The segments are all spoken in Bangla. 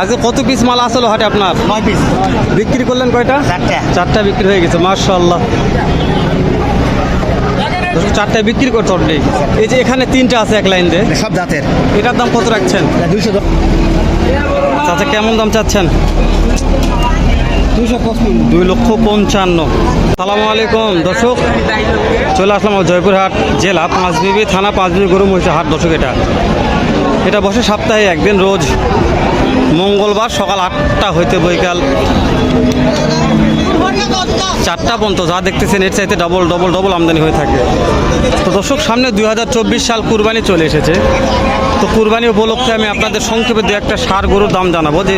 আজকে কত পিস মাল আসলো হাটে আপনার? নয় পিস বিক্রি করলেন কয়টা? চারটা। চারটা বিক্রি হয়ে গেছে মার্শাল্লাহ চারটায় বিক্রি করতে হবে এই যে এখানে তিনটা আছে এক লাইন দিয়ে। সব দাঁতের এটার দাম কত রাখছেন? দুইশো চাচা কেমন দাম চাচ্ছেন? দুই লক্ষ পঞ্চান্ন। সালামু আলাইকুম দর্শক। চলে আসলাম জয়পুরহাট জেলা পাঁচবিবি থানা পাঁচবিবি গরু মহিষা হাট দর্শক এটা। এটা বসে সপ্তাহে একদিন রোজ মঙ্গলবার সকাল আটটা হইতে বৈকাল চারটা পর্যন্ত, যা দেখতেছেন এর চাইতে ডবল ডবল ডবল আমদানি হয়ে থাকে। তো দর্শক, সামনে দুই হাজার চব্বিশ সাল কুরবানি চলে এসেছে। তো কুরবানি উপলক্ষে আমি আপনাদের সংক্ষেপে দু একটা সার গরুর দাম জানাব যে,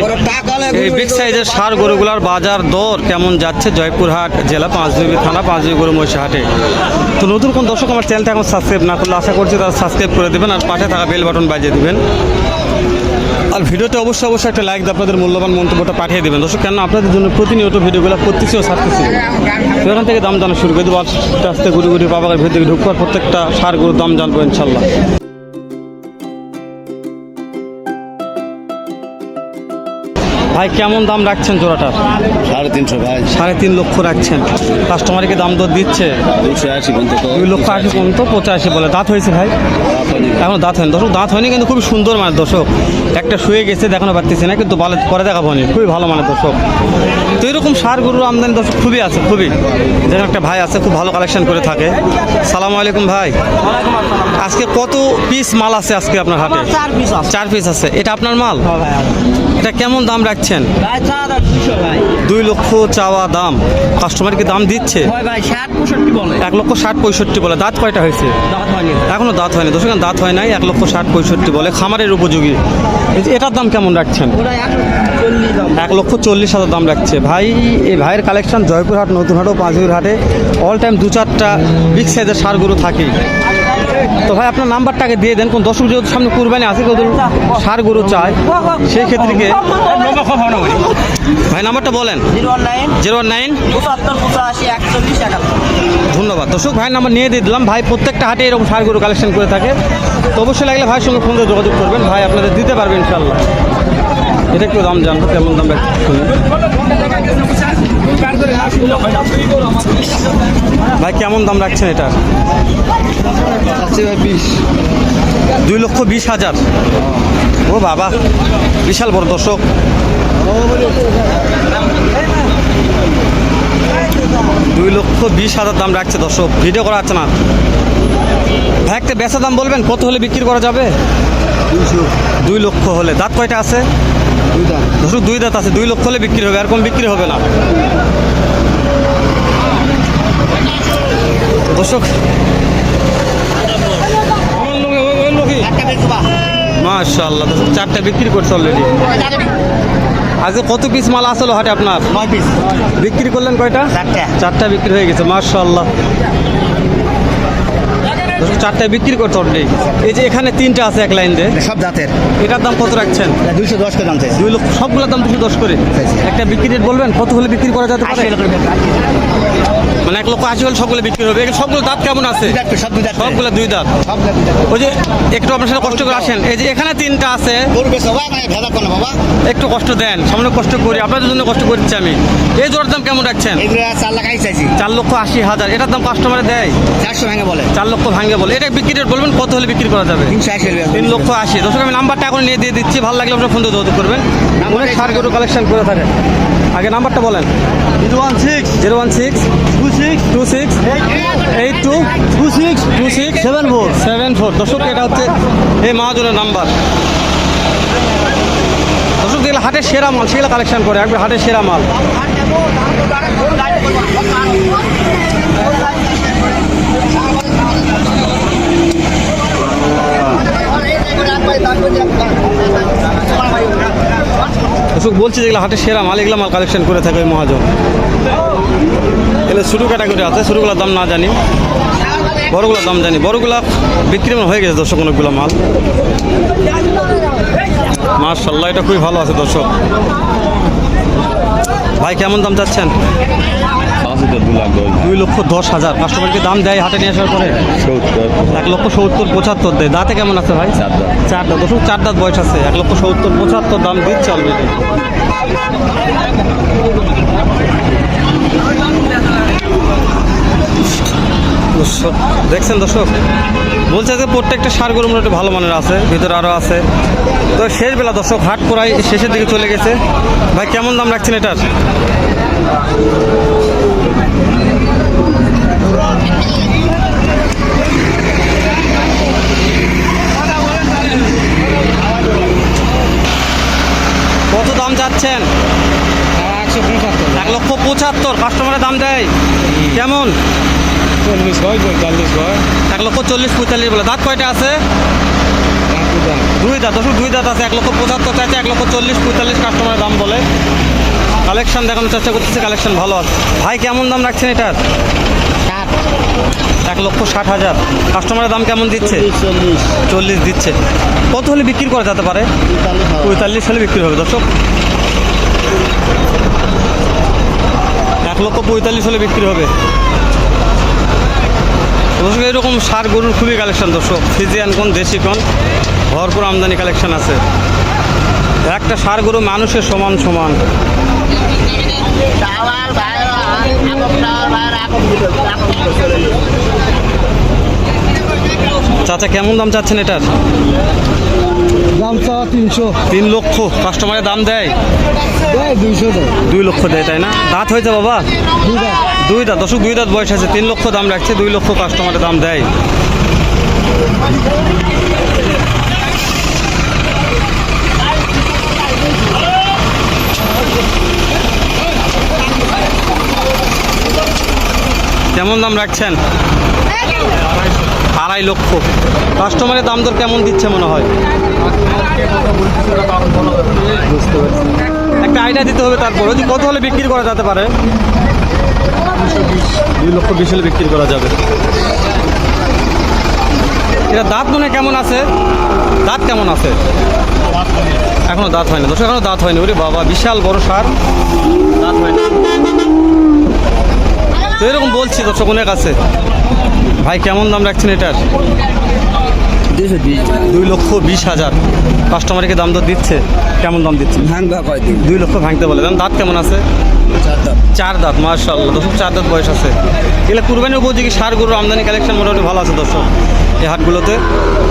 এই বিগ সাইজের সার গরুগুলার বাজার দর কেমন যাচ্ছে জয়পুরহাট জেলা পাঁচবিবি থানা পাঁচবিবি গরু মহিষা হাটে তো নতুন কোন দর্শক আমার চ্যানেলটা এখন সাবস্ক্রাইব না করলে আশা করছি তারা সাবস্ক্রাইব করে দেবেন আর পাশে থাকা বেল বাটন বাজিয়ে দেবেন। আর ভিডিওতে অবশ্যই অবশ্যই একটা লাইক আপনাদের মূল্যবান মন্তব্যটা পাঠিয়ে দেবেন। দর্শক কেন আপনাদের জন্য প্রতিনিয়ত ভিডিওগুলো করতেছি ও ছাড়তেছি। সেখান থেকে দাম জানা শুরু করে দেবো। আস্তে আস্তে ঘুরে ঘুরে বাবার ভিতরে ঢুকবার প্রত্যেকটা সার গরুর দাম জানব ইনশাল্লাহ। ভাই কেমন দাম রাখছেন জোড়াটার সাড়ে তিনশো ভাই। সাড়ে তিন লক্ষ রাখছেন। কাস্টমারকে দাম দর দিচ্ছে? দুশো আশি পর্যন্ত দুই লক্ষ আশি পর্যন্ত পঁচাশি বলে। দাঁত হয়েছে ভাই? এখন দাঁত হয়নি। দর্শক দাঁত হয়নি কিন্তু খুবই সুন্দর মানে দর্শক। একটা শুয়ে গেছে দেখানো পারতেছি না কিন্তু ভালো পরে দেখাবো নি খুবই ভালো মানে দর্শক। তো এরকম সার গরুর আমদানি দর্শক খুবই আছে খুবই। যেন একটা ভাই আছে খুব ভালো কালেকশন করে থাকে। সালাম আলাইকুম ভাই। আজকে কত পিস মাল আছে আজকে আপনার হাতে চার পিস আছে। চার পিস আছে। এটা আপনার মাল? এটা কেমন দাম রাখছেন? দুই লক্ষ চাওয়া দাম। কাস্টমার কি দাম দিচ্ছে? এক লক্ষ ষাট পঁয়ষট্টি বলে। দাঁত কয়টা হয়েছে? দাঁত হয়নি। এখনও দাঁত হয়নি। দর্শক দাঁত হয় নাই। এক লক্ষ ষাট পঁয়ষট্টি বলে। খামারের উপযোগী। এটার দাম কেমন রাখছেন? এক লক্ষ চল্লিশ হাজার দাম রাখছে। ভাই এই ভাইয়ের কালেকশন জয়পুরহাট নতুনহাট ও পাঁচবির হাটে অল টাইম দু চারটা বিগ সাইজের সারগুলো থাকে তো ভাই, আপনার নাম্বারটাকে দিয়ে দেন। কোন দর্শক যেহেতু সামনে কুরবানি আছে কেউ সার গরু চায় সেই ক্ষেত্রে ভাই, নাম্বারটা বলেন। জিরো নাইন ধন্যবাদ। দর্শক ভাইয়ের নাম্বার নিয়ে দিয়ে দিলাম। ভাই, প্রত্যেকটা হাটে এরকম সার গরু কালেকশন করে থাকে। তো অবশ্যই লাগলে ভাইয়ের সঙ্গে ফোন করে যোগাযোগ করবেন। ভাই, আপনাদের দিতে পারবে ইনশাল্লাহ এটা একটু দাম জানব, কেমন দাম শুনুন। ভাই, কেমন দাম রাখছেন এটা? বিশ দুই লক্ষ বিশ হাজার। ও বাবা, বিশাল বড় দর্শক। দুই লক্ষ বিশ হাজার দাম রাখছে দর্শক, ভিডিও করা যাচ্ছে না। ভাই, একটা বেচা দাম বলবেন, কত হলে বিক্রি করা যাবে? দুই লক্ষ হলে, দাঁত কয়টা আছে? দর্শক দুই দাঁত আছে দুই লক্ষ হলে বিক্রি হবে আর কম বিক্রি হবে না। দর্শক মাশাল্লাহ দর্শক চারটা বিক্রি করছে অলরেডি আজকে কত পিস মাল আসলো হাটে আপনার? নয় পিস বিক্রি করলেন কয়টা? চারটা। চারটা বিক্রি হয়ে গেছে মাশাল্লাহ চারটা বিক্রি করতে অলরেডি এই যে এখানে তিনটা আছে এক লাইন দিয়ে। সব দাঁতের এটার দাম কত রাখছেন? দুইশো দশ করে দাম চাইছে। দুই লক্ষ সবগুলোর দাম দুশো দশ করে। একটা বিক্রি রেট বলবেন কত হলে বিক্রি করা যেতে পারে? মানে এক লক্ষ আশি হলে সবগুলো বিক্রি হবে। এখানে সবগুলো দাঁত কেমন আছে? সবগুলো দুই দাঁত। ওই যে একটু আপনার সাথে কষ্ট করে আসেন। এই যে এখানে তিনটা আছে। গরু বেশ হবে না ভেজা কোনো বাবা। একটু কষ্ট দেন। সামনে কষ্ট করি। আপনাদের জন্য কষ্ট করছি আমি। এই জোড়ার দাম কেমন রাখছেন? চার লক্ষ আশি হাজার। এটার দাম কাস্টমারে দেয়? চারশো ভেঙে বলে। চার লক্ষ ভাঙে বলে? এটা বিক্রি রেট বলবেন কত হলে বিক্রি করা যাবে? তিন লক্ষ আশি। দর্শক আমি নাম্বারটা এখন নিয়ে দিয়ে দিচ্ছি। ভালো লাগলে আপনার ফোন দিয়ে যোগাযোগ করবেন। অনেক সার গরু কালেকশন করে থাকে। আগে নাম্বারটা বলেন। Zero one six. Zero one six. Two six. Two six. Eight two. Two six. Two six. Seven four. Seven four. দর্শক এটা হচ্ছে এই মহাজনের নাম্বার দর্শক যেগুলো হাটের সেরা মাল সেগুলো কালেকশন করে। একবার হাটের সেরা মাল। বলছি যেগুলো হাটে সেরা মাল, এগুলো মাল কালেকশন করে থাকে ওই মহাজন। এগুলো শুরু ক্যাটাগরি আছে, ছোটোগুলোর দাম না জানি। বড়গুলোর দাম জানি। বড়গুলো বিক্রি হয়ে গেছে দর্শক, অনেকগুলো মাল। মার্শাল্লাহ এটা খুবই ভালো আছে দর্শক। ভাই, কেমন দাম চাচ্ছেন? পাঁচ দু লাখ দশ দুই লক্ষ দশ হাজার। কাস্টমারকে দাম দেয় হাটে নিয়ে আসার পরে? সত্তর। এক লক্ষ সত্তর পঁচাত্তর দেয়। দাঁতে কেমন আছে ভাই? চার দাঁত। চার দাঁত। চার দাঁত বয়স আছে। এক লক্ষ সত্তর পঁচাত্তর দাম দিচ্ছে অলরেডি দেখছেন দর্শক? বলছে যে প্রত্যেকটা সার গরু মোটামুটি ভালো মানের আছে ভিতরে আরও আছে। তো শেষ বেলা দর্শক হাট প্রায় শেষের দিকে চলে গেছে। ভাই কেমন দাম রাখছেন এটার কত দাম চাচ্ছেন এক লক্ষ পঁচাত্তর। কাস্টমারের দাম দেয়। কেমন? চল্লিশ হয় পঁয়তাল্লিশ হয় এক লক্ষ চল্লিশ পঁয়তাল্লিশ বলে। দাঁত কয়টা আছে? দুই দাঁত। দশক দুই দাঁত আছে। এক লক্ষ পঁচাত্তর চাইছে এক লক্ষ চল্লিশ পঁয়তাল্লিশ কাস্টমারের দাম বলে। কালেকশন দেখানোর চেষ্টা করতেছি কালেকশন ভালো আছে। ভাই কেমন দাম রাখছেন এটার? এক লক্ষ ষাট হাজার। কাস্টমারের দাম কেমন দিচ্ছে? চল্লিশ দিচ্ছে। কত হলে বিক্রি করা যেতে পারে? পঁয়তাল্লিশ হলে বিক্রি হবে দর্শক। এক লক্ষ পঁয়তাল্লিশ হলে বিক্রি হবে। দর্শক, এরকম সার গরুর খুবই কালেকশন দর্শক। ফিজিয়ান কোন, দেশি কোন, ভরপুর আমদানি কালেকশন আছে। একটা সার গরু মানুষের সমান সমান। চাচা, কেমন দাম চাচ্ছেন এটার? দাম চাওয়া তিনশো। তিন লক্ষ। কাস্টমারের দাম দেয়? দেয় দুইশো দেয়। দুই লক্ষ দেয় তাই না? দাঁত হয়েছে বাবা? দুই দাঁত দশক দুই দাঁত বয়স আছে তিন লক্ষ দাম রাখছে দুই লক্ষ কাস্টমারের দাম দেয়। কেমন দাম রাখছেন? আড়াই লক্ষ। কাস্টমারের দাম দর কেমন দিচ্ছে মনে হয়? একটা আইডিয়া দিতে হবে তারপর। যদি কত হলে বিক্রি করা যেতে পারে? দুই লক্ষ বিশ হলে বিক্রি করা যাবে। এটা দাঁত মনে কেমন আছে? দাঁত কেমন আছে? এখনও দাঁত হয়নি। দর্শক, এখনও দাঁত হয়নি। ওরে বাবা, বিশাল বড় সার। দাঁত হয়নি। তো এরকম বলছি দর্শক, অনেক আছে। ভাই কেমন দাম রাখছেন এটার? দুশো বিশ। দুই লক্ষ বিশ হাজার। কাস্টমারকে দাম দর দিচ্ছে? কেমন দাম দিচ্ছে ভাঙবা কয়দিন? দুই লক্ষ ভাঙতে বলে। দাম দাঁত কেমন আছে? চার দাঁত। মার্শাল্লাহ দর্শক চার দাঁত বয়স আছে। এগুলো কুরবানি উপযোগী সার গরুর আমদানি কালেকশন মোটামুটি ভালো আছে দর্শক এই হাটগুলোতে।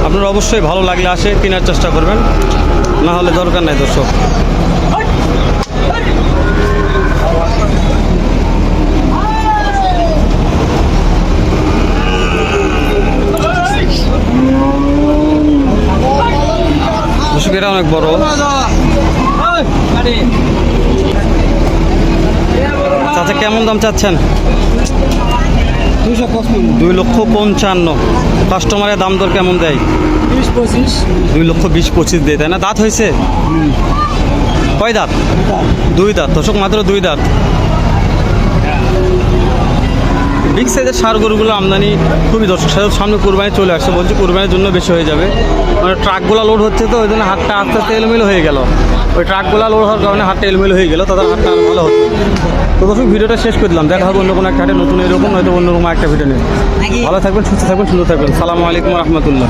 আপনার অবশ্যই ভালো লাগলে আসে কেনার চেষ্টা করবেন। না হলে দরকার নাই দর্শক। এটা অনেক বড়। চাচা কেমন দাম চাচ্ছেন? দুই লক্ষ পঞ্চান্ন। কাস্টমারের দাম দর কেমন দেয়? দুই লক্ষ বিশ পঁচিশ দেয় তাই না? দাঁত হয়েছে? কয় দাঁত? দুই দাঁত। দশক মাত্র দুই দাঁত। বিগ সাইজের সার গরুগুলো আমদানি খুবই দর্শক সাথে সামনে কোরবানি চলে আসছে বলছি কোরবানির জন্য বেশি হয়ে যাবে। মানে ট্রাকগুলো লোড হচ্ছে তো ওই জন্য হাতটা আস্তে আস্তে এলোমেলো হয়ে গেল। ওই ট্রাকগুলো লোড হওয়ার কারণে হাতটা এলোমেলো হয়ে গেল তাদের হাতটা আরও ভালো হতো তো দর্শক ভিডিওটা শেষ করে দিলাম। দেখা হবে অন্য কোনো একটা হাটে নতুন এরকম নয়তো অন্য রকম একটা ভিডিও নিয়ে। ভালো থাকবেন সুস্থ থাকবেন সুন্দর থাকবেন। সালামু আলাইকুম রহমতুল্লাহ।